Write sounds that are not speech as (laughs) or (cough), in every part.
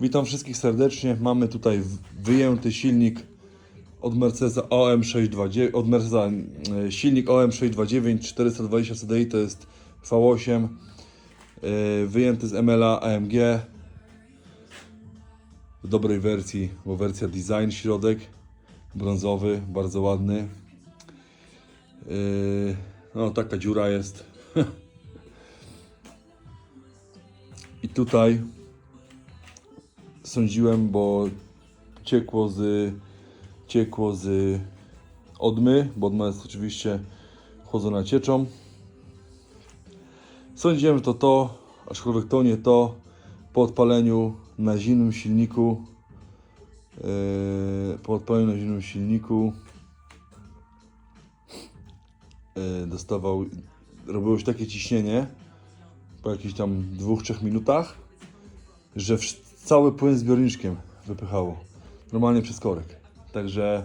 Witam wszystkich serdecznie. Mamy tutaj wyjęty silnik od Mercedesa OM629, od Mercedesa e, silnik OM629 420 CDI to jest V8 e, wyjęty z MLA AMG w dobrej wersji, bo wersja design środek brązowy, bardzo ładny. E, No taka dziura jest. (laughs) I tutaj sądziłem, bo ciekło z, ciekło z odmy, bo odma jest oczywiście chłodzona cieczą. Sądziłem, że to to, aczkolwiek to nie to. Po odpaleniu na zimnym silniku, yy, po odpaleniu na zimnym silniku yy, dostawał, robiło się takie ciśnienie po jakichś tam dwóch, trzech minutach, że cały płyn zbiorniczkiem wypychało. Normalnie przez korek. Także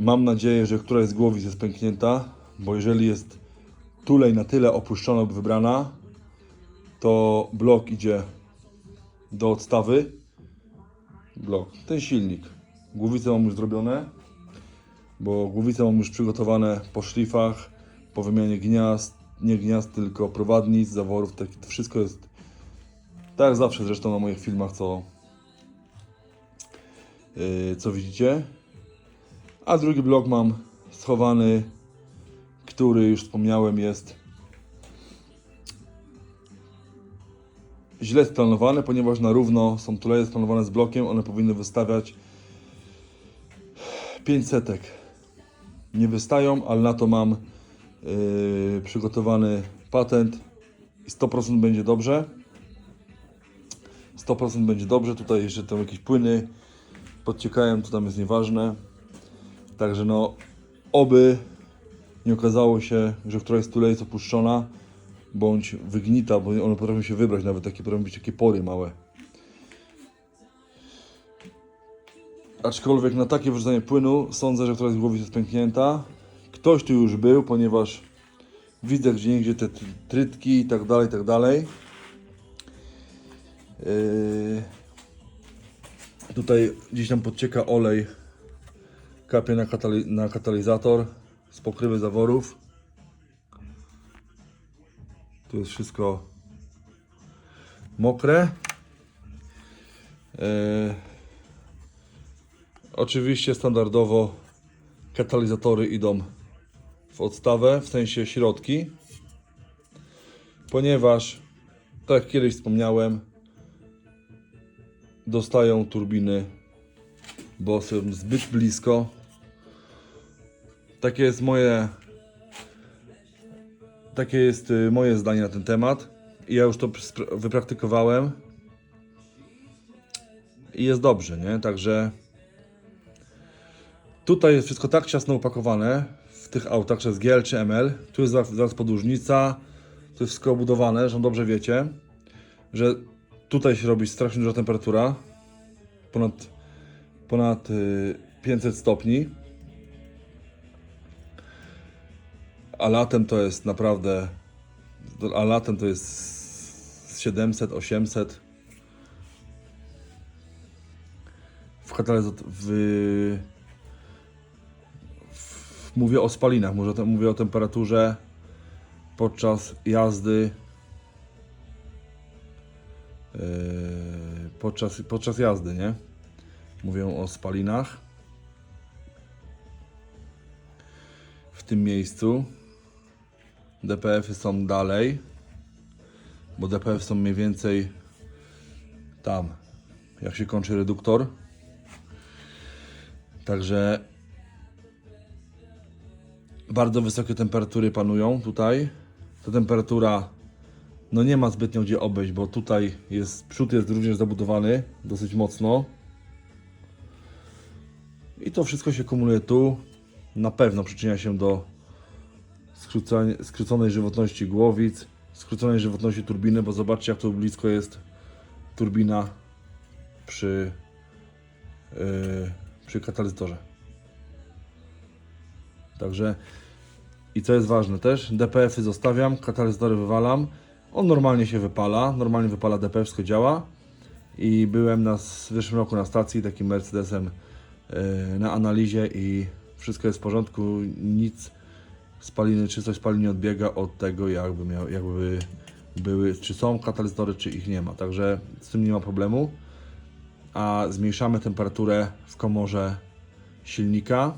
mam nadzieję, że któraś z głowic jest pęknięta, bo jeżeli jest tulej na tyle opuszczona lub wybrana, to blok idzie do odstawy. Blok, ten silnik. Głowice mam już zrobione, bo głowice mam już przygotowane po szlifach, po wymianie gniazd, nie gniazd, tylko prowadnic, zaworów, tak, to wszystko jest tak jak zawsze zresztą na moich filmach, co, yy, co widzicie. A drugi blok mam schowany, który już wspomniałem jest źle splanowany, ponieważ na równo są tuleje splanowane z blokiem, one powinny wystawiać 5 setek. Nie wystają, ale na to mam yy, przygotowany patent i 100% będzie dobrze. 100% będzie dobrze. Tutaj jeszcze tam jakieś płyny podciekają, to tam jest nieważne. Także no, oby nie okazało się, że któraś z tulei jest opuszczona bądź wygnita, bo one potrafią się wybrać, nawet takie potrafią być takie pory małe. Aczkolwiek na takie wyrzucanie płynu sądzę, że któraś z głowy jest pęknięta. Ktoś tu już był, ponieważ widzę gdzie niegdzie te tr- trytki i tak dalej, i tak dalej. Yy, Tutaj gdzieś tam podcieka olej, kapie na, katali- na katalizator z pokrywy zaworów. Tu jest wszystko mokre. Yy, Oczywiście standardowo katalizatory idą w odstawę, w sensie środki, ponieważ, tak jak kiedyś wspomniałem, dostają turbiny, bo są zbyt blisko. Takie jest moje takie jest y, moje zdanie na ten temat. I ja już to wypraktykowałem. I jest dobrze, nie? Także tutaj jest wszystko tak ciasno upakowane w tych autach przez GL czy ML. Tu jest zaraz, podłużnica. Tu jest wszystko obudowane, że dobrze wiecie, że tutaj się robi strasznie duża temperatura. Ponad, ponad y, 500 stopni. A latem to jest naprawdę. A latem to jest 700, 800. W katalizat w, mówię o spalinach, może mówię o temperaturze podczas jazdy. Podczas, podczas jazdy, nie? Mówię o spalinach. W tym miejscu. DPF-y są dalej, bo DPF są mniej więcej tam, jak się kończy reduktor. Także bardzo wysokie temperatury panują tutaj. Ta temperatura no nie ma zbytnio gdzie obejść, bo tutaj jest przód jest również zabudowany dosyć mocno. I to wszystko się kumuluje tu. Na pewno przyczynia się do skróconej żywotności głowic, skróconej żywotności turbiny, bo zobaczcie jak tu blisko jest turbina przy, yy, przy katalizatorze. Także i co jest ważne też, DPF-y zostawiam, katalizatory wywalam. On normalnie się wypala, normalnie wypala DPF, wszystko działa. I byłem na, w zeszłym roku na stacji takim Mercedesem e, na analizie i wszystko jest w porządku, nic spaliny, czy coś nie odbiega od tego, jakby, miał, jakby były, czy są katalizory, czy ich nie ma. Także z tym nie ma problemu. A zmniejszamy temperaturę w komorze silnika.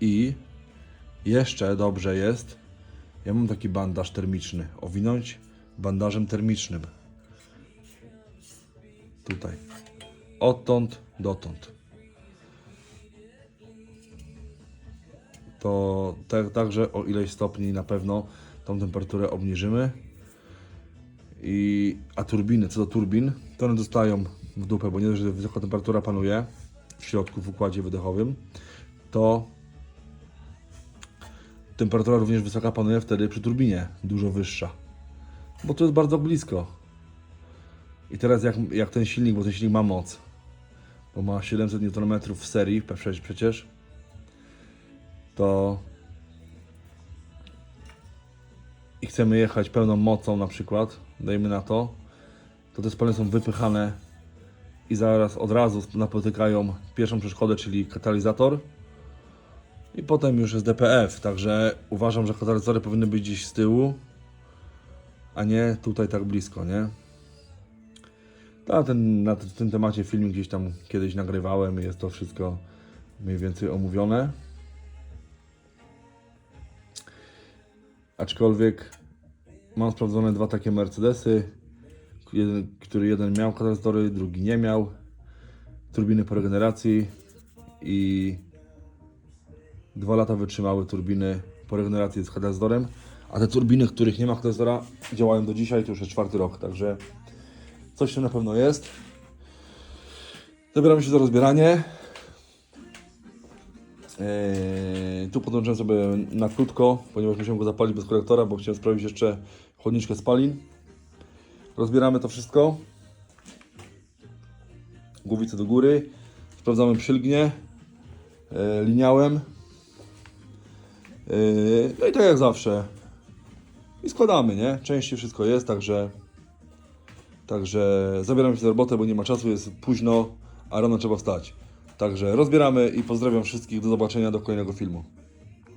I jeszcze dobrze jest, ja mam taki bandaż termiczny, owinąć bandażem termicznym. Tutaj. Odtąd dotąd. To także o ileś stopni na pewno tą temperaturę obniżymy. I, a turbiny, co do turbin, to one dostają w dupę, bo nie dość, że wysoka temperatura panuje w środku w układzie wydechowym, to temperatura również wysoka panuje wtedy przy turbinie, dużo wyższa. Bo to jest bardzo blisko. I teraz jak, jak ten silnik, bo ten silnik ma moc, bo ma 700 Nm w serii przecież- to i chcemy jechać pełną mocą na przykład, dajmy na to, to te spaliny są wypychane i zaraz od razu napotykają pierwszą przeszkodę, czyli katalizator i potem już jest DPF, także uważam, że katalizory powinny być gdzieś z tyłu, a nie tutaj tak blisko, nie? Na, ten, na tym temacie filmik gdzieś tam kiedyś nagrywałem jest to wszystko mniej więcej omówione. Aczkolwiek mam sprawdzone dwa takie Mercedesy, jeden, który jeden miał katalizory, drugi nie miał. Turbiny po regeneracji i dwa lata wytrzymały turbiny po regeneracji z katalizorem. A te turbiny, których nie ma katalizora, działają do dzisiaj, to już jest czwarty rok, także coś tu na pewno jest. Zabieramy się za rozbieranie. Eee, tu podłączyłem sobie na krótko, ponieważ musiałem go zapalić bez kolektora, bo chciałem sprawdzić jeszcze chłodniczkę spalin. Rozbieramy to wszystko. Głowice do góry. Sprawdzamy przylgnie. E, liniałem. E, no i tak jak zawsze. I składamy, nie? Częściej wszystko jest, także Także zabieramy się za robotę, bo nie ma czasu, jest późno, a rano trzeba wstać. Także rozbieramy i pozdrawiam wszystkich. Do zobaczenia do kolejnego filmu.